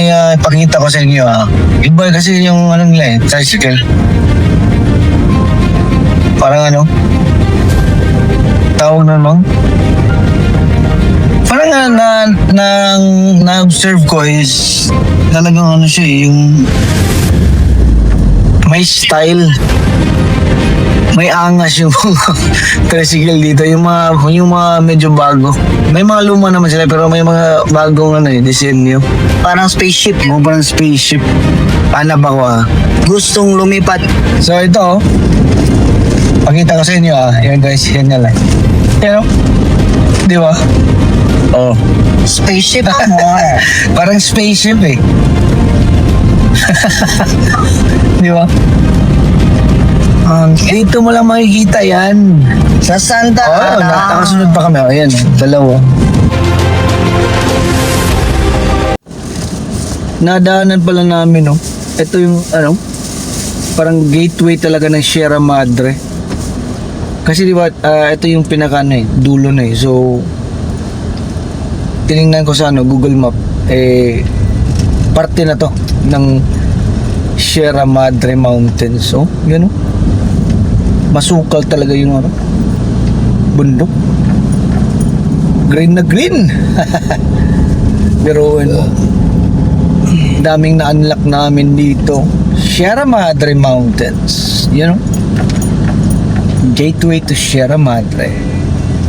may ah, ipakita ko sa inyo ah. Iba kasi yung ano nila eh, tricycle. Parang ano? Tawag na naman? Parang nga na, na, na-observe ko is talagang ano siya eh, yung may style. May angas yung tricycle dito. Yung mga, yung mga medyo bago. May mga luma naman sila pero may mga bagong ano eh, disenyo. Parang spaceship. Mo parang spaceship. Paano ba ko ah? Gustong lumipat. So ito, oh. pakita ko sa inyo ah. Yan guys, yan na lang. Yan oh. Di ba? Oh. Spaceship more. Parang spaceship eh. Di ba? Um, dito mo lang makikita yan. Sa Santa Oo, oh, Ana. nakasunod pa kami. Oh, Ayan, dalawa. Nadaanan pala namin, no? Ito yung, ano, parang gateway talaga ng Sierra Madre. Kasi di ba, ah, ito yung pinaka, ano eh, dulo na eh. So, tiningnan ko sa, ano, Google Map, eh, parte na to ng Sierra Madre Mountains. Oh, yan oh. Masukal talaga yung, ano, bundok. Green na green. Pero ano, daming na-unlock namin dito. Sierra Madre Mountains. You know? Gateway to Sierra Madre.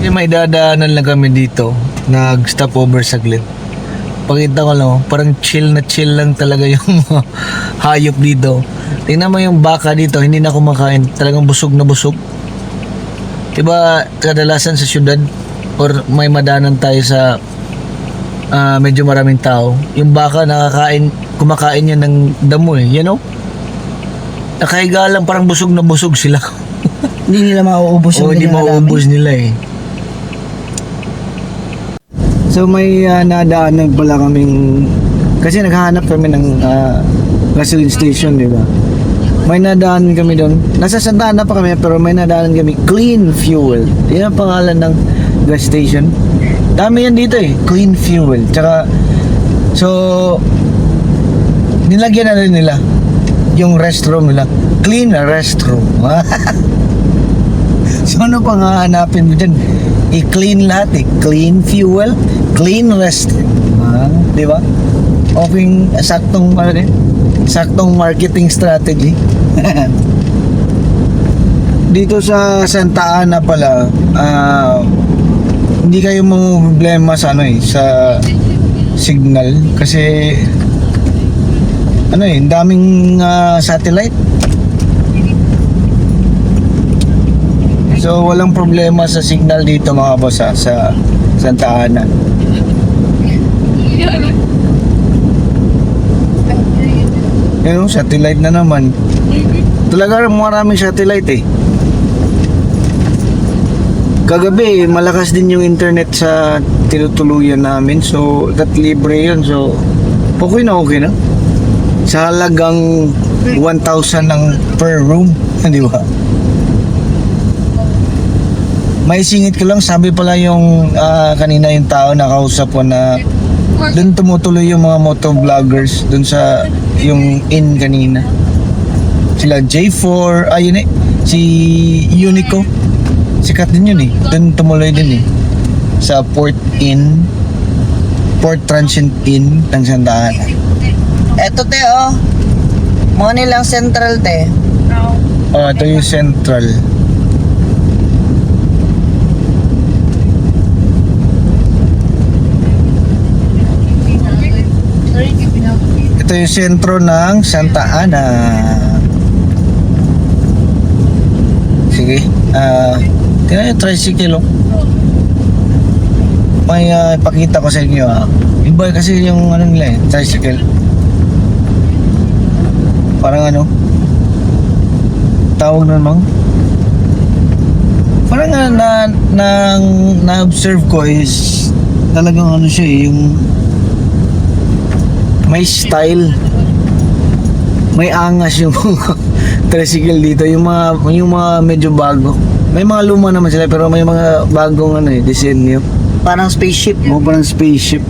May dadaanan lang kami dito. Nag-stop over saglit. Pakita ko lang, parang chill na chill lang talaga yung hayop dito. Tingnan mo yung baka dito, hindi na kumakain. Talagang busog na busog. Diba kadalasan sa syudad or may madanan tayo sa ah, medyo maraming tao, yung baka nakakain, kumakain yan ng damo eh, you know? Nakahiga lang parang busog na busog sila. Hindi nila mauubos yung hindi dinala mauubos nila eh. So may uh, nadaanan pala kaming kasi naghahanap kami ng ah, gasoline station, di ba? May nadaanan kami doon. Nasa Santa Ana pa kami pero may nadaanan kami clean fuel. Yan ang pangalan ng gas station. Dami yan dito eh, clean fuel. Tsaka so nilagyan na rin nila yung restroom nila. Clean restroom. so ano pang hahanapin mo dyan? I-clean lahat eh. Clean fuel, clean restroom. Ah, di ba? Okay, saktong ano din? Saktong marketing strategy. Dito sa Santa Ana pala, ah, hindi kayo problema sa ano eh, sa signal kasi ano eh, daming ah, satellite. So walang problema sa signal dito mga boss ah, sa Santa Ana. Yan oh, satellite na naman. Talaga maraming satellite eh. Kagabi, malakas din yung internet sa tinutuluyan namin. So, that libre yun. So, okay na okay na. Sa halagang 1,000 ng per room. Di ba? May singit ko lang, sabi pala yung ah, kanina yung tao na kausap ko na doon tumutuloy yung mga motovloggers doon sa yung in kanina. Sila J4, ayun eh, si Unico. Sikat din yun eh. Doon tumuloy din eh. Sa Port Inn, Port Transient Inn ng Santa Ana. Eto te oh. Mga nilang central te. Oh, ito yung Central. Ito yung sentro ng Santa Ana. Sige. Ah, tingnan tricycle oh. May ah, ipakita ko sa inyo ah. Iba kasi yung ano nila eh, tricycle. Parang ano, tawag na naman? Parang nga na, na, na-observe ko is talagang ano siya eh, yung may style may angas yung tricycle dito yung mga yung mga medyo bago may mga luma naman sila pero may mga bagong ano eh disenyo Parang spaceship. mo parang spaceship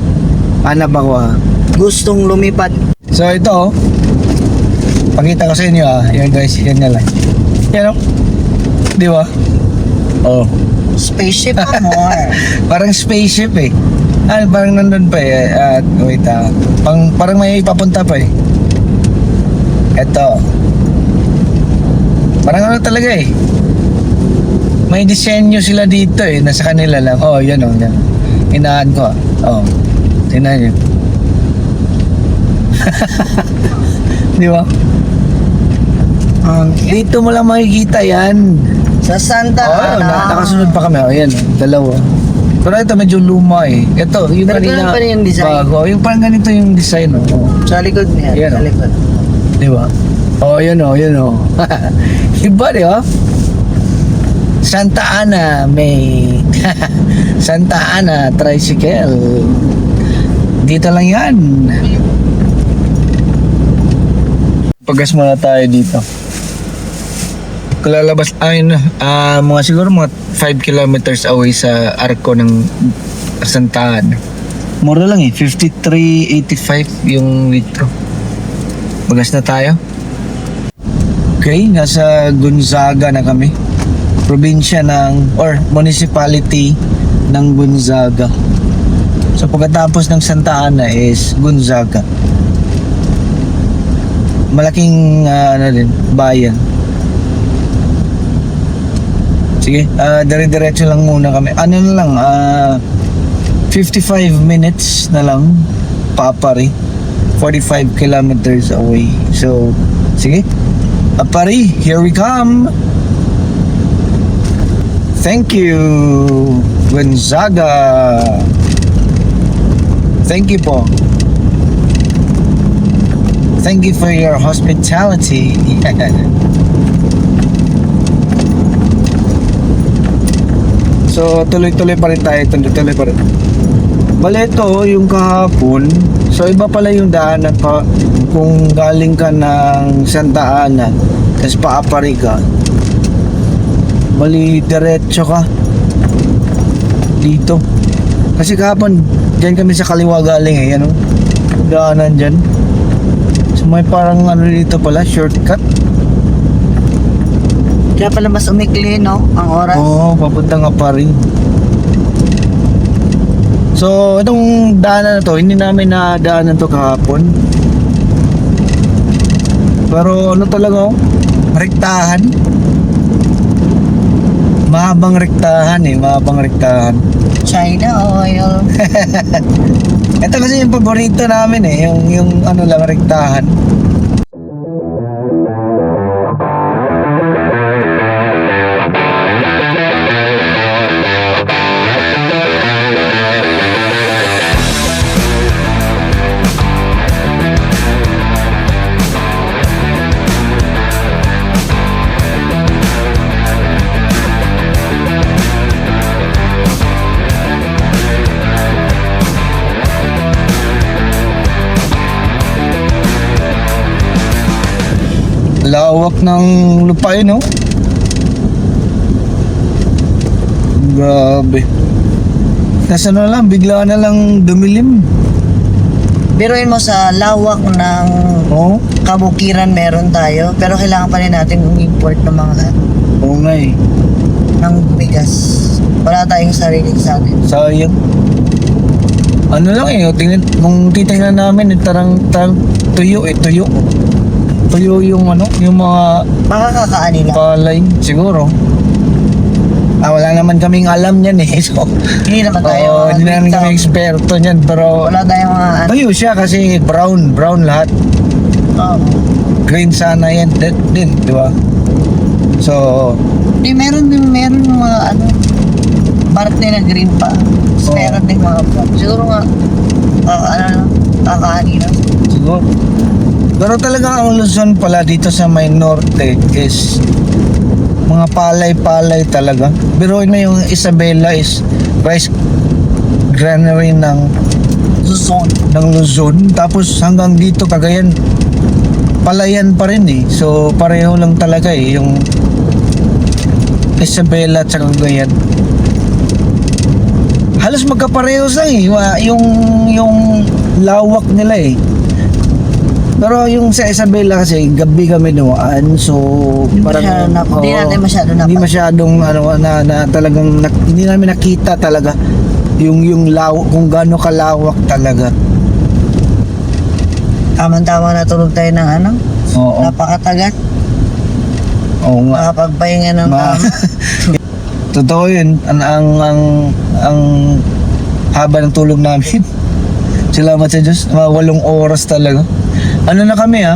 ano ba ko ah gustong lumipad. So ito oh. Pakita ko sa inyo ah. Yan guys, yan na lang. Yan oh. Di ba? Oh. Spaceship more. Parang spaceship eh. Ah, parang nandun pa eh. At wait ah. Pang, parang may papunta pa eh. Ito. Parang ano talaga eh. May disenyo sila dito eh. Nasa kanila lang. Oh, yan oh. Yan. Inaan ko ah. Oh. Tingnan nyo. Di ba? Um, Dito mo lang makikita yan. sa Santa Ana. na, nakasunod pa kami. Oh, yan, dalawa. Pero ito medyo luma eh. Ito, yung Pero kanina. ganun pa rin yung design. Bago. Yung parang ganito yung design. Oh. Sa likod niya. Yan, sa oh. likod. Di ba? Oh, yun oh, yun oh. Iba, di ba? Santa Ana may Santa Ana tricycle. Dito lang yan. Pagas muna tayo dito. Kalalabas ay ah, mga siguro mga 5 kilometers away sa arko ng Santa Ana. Mura lang eh, 53.85 yung litro. Bagas na tayo. Okay, nasa Gonzaga na kami. Probinsya ng, or municipality ng Gonzaga. So pagkatapos ng Santa Ana is Gonzaga. Malaking ah, ano din, bayan. Sige, ah dire-diretso lang muna kami. Ano na lang, ah 55 minutes na lang Papari. 45 kilometers away. So sige. Apari here we come. Thank you Gonzaga. Thank you po. Thank you for your hospitality So, tuloy-tuloy pa rin tayo. Tuloy-tuloy pa rin. Bale, ito, yung kahapon. So, iba pala yung daanan pa. Kung galing ka ng Santa Ana, tapos paapari ka. Bali, diretso ka. Dito. Kasi kahapon, dyan kami sa kaliwa galing eh. Ano? Daanan dyan. So, may parang ano dito pala, shortcut. Kaya pala mas umikli, no? Ang oras. Oo, papunta nga pa rin. So, itong daanan na to, hindi namin na daanan to kahapon. Pero ano talaga oh, rektahan. Mahabang rektahan eh, mahabang rektahan. China oil. Ito kasi yung paborito namin eh, yung, yung ano lang, rektahan. Lawak ng lupa yun, no? Grabe. Tapos ano lang, bigla na lang dumilim. Biruin mo sa lawak ng oh, kabukiran meron tayo. Pero kailangan pa rin natin import ng mga oo nga eh. ng bigas. Wala tayong sarili sa atin. Sayang. Ano lang eh, oh, tingnan, kung titingnan namin, eh, tarang, tarang tuyo eh, tuyo. Tuyo yung ano, yung mga Makakakaani lang. palay, siguro. Ah, wala naman kaming alam yan eh. So, Hindi naman tayo. Mga hindi namin tao. kami eksperto niyan, pero Wala tayong mga ano. tuyo siya kasi brown, brown lahat. Oh. Green sana yan din, din di ba? So, Di, meron din, meron mga ano, parte na green pa. Tapos Oo. meron din mga brown. Siguro nga, ah, ano kakaani lang. siguro. Pero talaga ang Luzon pala dito sa may norte is mga palay-palay talaga. Pero na yung Isabela is rice granary ng Luzon. ng Luzon. Tapos hanggang dito Cagayan palayan pa rin eh. So pareho lang talaga eh yung Isabela at Cagayan. Halos magkaparehos lang eh. Yung yung lawak nila eh. Pero yung sa Isabela kasi, gabi kami dumaan, so Hindi na- hindi oo, natin masyado Hindi napa- masyadong, ano, na, na talagang, nak- hindi namin nakita talaga yung, yung lawak, kung gaano kalawak talaga. Tama-tama natulog tayo ng ano, Oo. napakatagat. Oo nga. Makapagpahinga ng Ma-. Totoo yun. Ang, ang, ang, ang haba ng tulog namin. Salamat sa Diyos. Mga walong oras talaga. Ano na kami ha?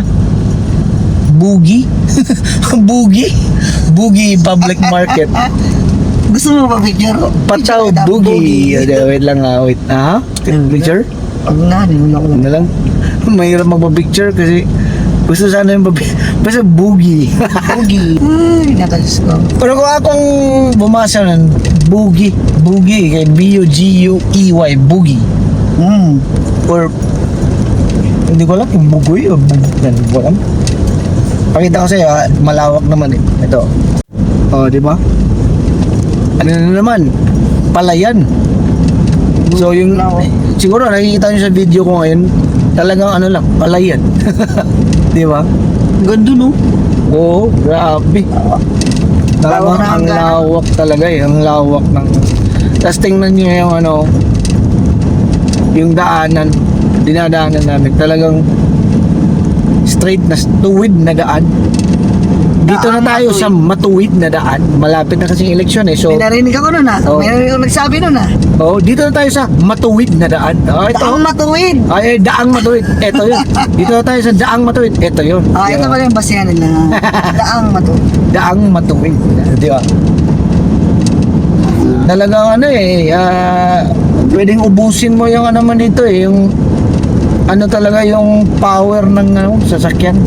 Bugi? Bugi? Bugi Public Market. Gusto mo ba picture? Kita, Bugi. Video. Wait lang ha. Wait. Ha? Picture? Pag na, hindi mo Ano lang? Mahirap magpa-picture kasi gusto sana yung babi. Basta Bugi. Bugi. Ay, nakadiyos ko. Pero kung akong bumasa nun, Bugi. Bugi. Kay B-U-G-U-E-Y. Bugi. Hmm. Or, hindi ko alam kung bugoy o bugoy. Hindi ko alam. Pakita ko sa'yo, ha? malawak naman eh. Ito. O, di ba? Ano na naman? Palayan. So, yung, siguro nakikita nyo sa video ko ngayon, talagang ano lang, palayan. di ba? Ganda no? Oo, grabe. Talagang ang lawak talaga eh, ang lawak ng... Tapos tingnan nyo yung ano, yung daanan, dinadaanan namin. Talagang straight na tuwid na daan. Dito na tayo sa matuwid na daan. Malapit na kasing eleksyon eh. So, May narinig ako nun ah. Oo. May narinig ako nagsabi nun ah. oh, dito na tayo sa matuwid na daan. Oh, ito. Taong matuwid. Ay, daang matuwid. Ito yun. Dito na tayo sa daang matuwid. Ito yun. Ah, ito pala yung basihan nila. Daang matuwid. daang matuwid. Di ba? Talagang ano eh, ah, pwedeng ubusin mo yung ano man dito eh, yung ano talaga yung power ng ano, sasakyan.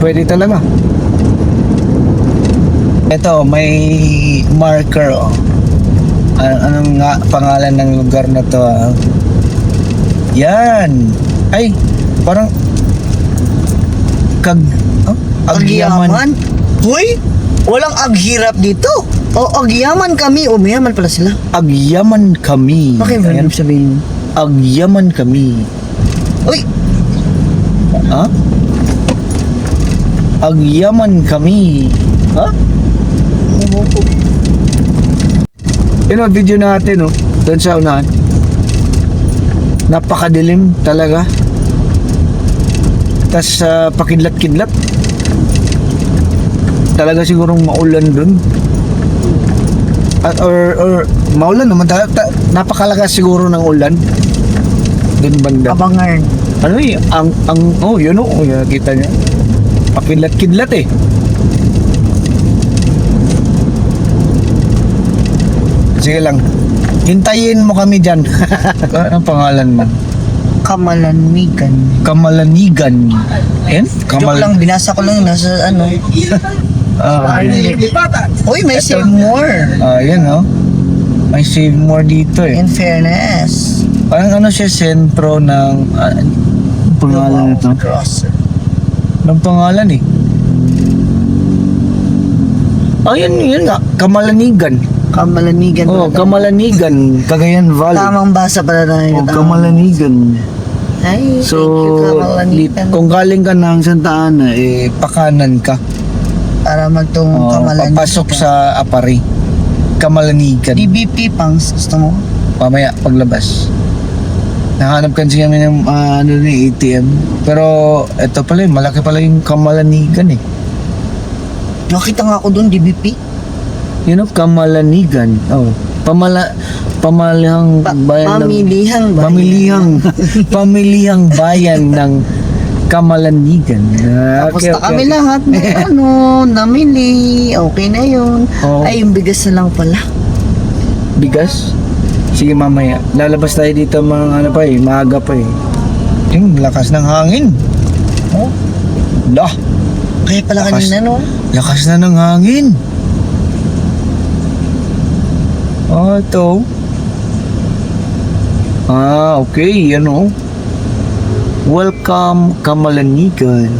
Pwede talaga. Ito, may marker oh. An- anong nga pangalan ng lugar na to ah? Yan. Ay, parang kag oh, Agyaman. Hoy! Walang aghirap dito. O, agyaman kami. O, mayaman pala sila. Agyaman kami. Bakit ano sabihin? Agyaman kami. Uy! Ha? Agyaman kami. Ha? Yun ang video natin, oh. Doon sa unahan. Napakadilim talaga. Tapos sa pakidlat-kidlat. Talaga sigurong maulan doon. At or, or maulan naman. Ta, ta, napakalakas siguro ng ulan. Doon banda. Abangan. Ano eh, ang, ang, oh, yun oh, oh yun, kita niya. Pakidlat-kidlat eh. Sige lang. Hintayin mo kami dyan. Anong pangalan mo? Kamalanigan. Kamalanigan. Ayan? Joke lang, binasa ko lang nasa ano. Ah, Uy, may save more. ah, yan oh. May save more dito eh. In fairness. Parang ano siya, sentro ng... ah, anong pangalan nito? Anong pangalan eh? Oh, yun, nga. Kamalanigan. Kamalanigan. Oh, pala. Kamalanigan, Cagayan Valley. Tamang basa pala na Oh, yun. Kamalanigan. Ay, So, thank you, Kamalanigan. kung galing ka ng Santa Ana, eh, pakanan ka. Para magtung Oh, Kamalanigan. papasok sa Apari. Kamalanigan. DBP pang gusto mo? Pamaya, paglabas. Nahanap kasi kami ng ah, ano ni ATM. Pero, eto pala, malaki pala yung Kamalanigan eh. Nakita nga ako doon, DBP. You know, Kamalanigan. Oh. Pamala, pamalihang Pa- bayan ng... pamilihang bayan. Pamilihang, pamilihang bayan ng Kamalanigan. Ah, Tapos okay, na okay, kami okay. lahat na ano, namili. Okay na yun. Oo. Ay, yung bigas na lang pala. Bigas? Sige mamaya. Lalabas tayo dito mga ano pa eh, maaga pa eh. Yung lakas ng hangin. Oh. Lah, Kaya pala Lakas. kanina, no? lakas na ng hangin. Oh, ito. Ah, okay, yan oh. Welcome Kamalanigan.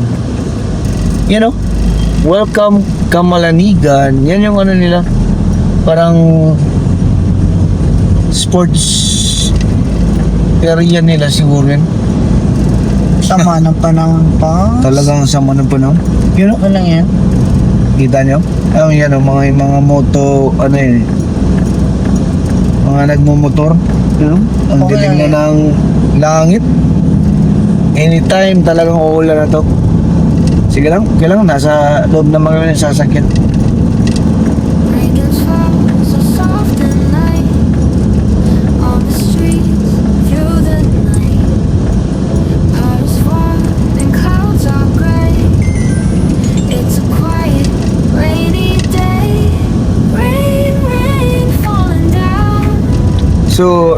Yan oh. Welcome Kamalanigan. Yan yung ano nila. Parang sports area nila siguro yun. Sama ng panahon pa. Talagang sama ng panahon. Yun Ano lang yan? kita nyo? Ayun yan o, mga, mga moto, ano yun eh. Mga nagmumotor. Yun o, ang Okay dilim na ng langit. Anytime talagang uulan na to. Sige lang, okay lang, nasa loob na mga sasakyan.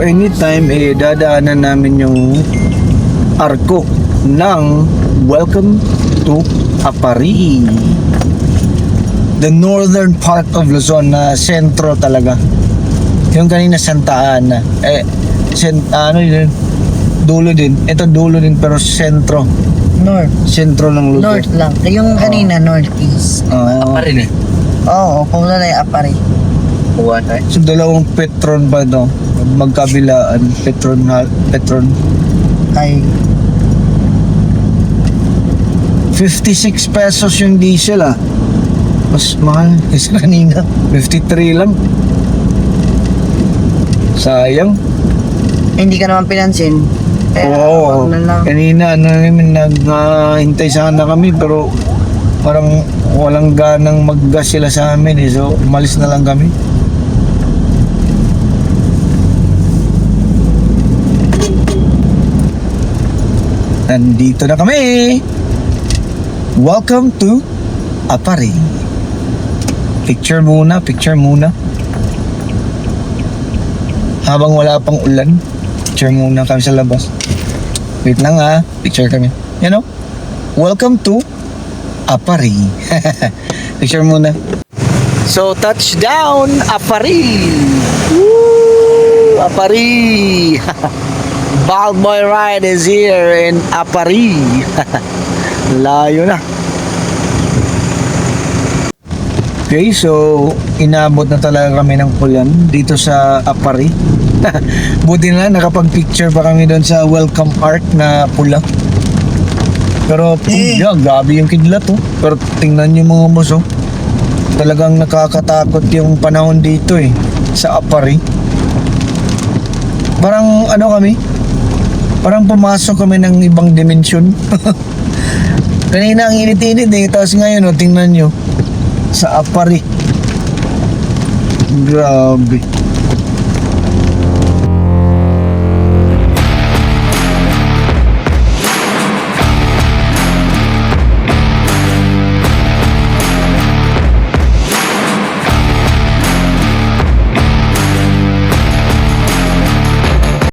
Anytime, eh, dadaanan namin yung arko ng Welcome to Apari. The northern part of Luzon na sentro talaga. Yung kanina Santa Ana. Eh, sen, ano yun? Dulo din. Ito dulo din pero sentro. North. Sentro ng Luzon. North lang. Yung kanina, northeast. Ah, rin eh. Oo, kung wala na yung apari. Buwan tayo. so, dalawang Petron ba ito? Magkabilaan. Petron, Petron. Ay, 56 pesos yung diesel ah. Mas mahal kaysa kanina. 53 lang. Sayang. hindi ka naman pinansin. Eh, Oo. na. Kanina ano namin naghintay sana kami pero parang walang ganang maggas sila sa amin eh. So umalis na lang kami. Nandito na kami. Welcome to Apari. Picture muna, picture muna. Habang wala pang ulan, picture muna kami sa labas. Wait lang ah, picture kami. Yan o. Welcome to Apari. picture muna. So, touchdown, Apari! Woo! Apari! Bald Boy Ride is here in Apari. Layo na. Okay, so inabot na talaga kami ng ulan dito sa Apari. Buti na nakapag-picture pa kami doon sa welcome art na pula. Pero, Eh. yeah, grabe yung kidlat oh. Pero tingnan niyo mga boss oh. Talagang nakakatakot yung panahon dito eh. Sa Apari. Parang ano kami? Parang pumasok kami ng ibang dimensyon. Kanina ang init-init eh. Tapos ngayon oh, tingnan nyo. Sa Apari. Grabe.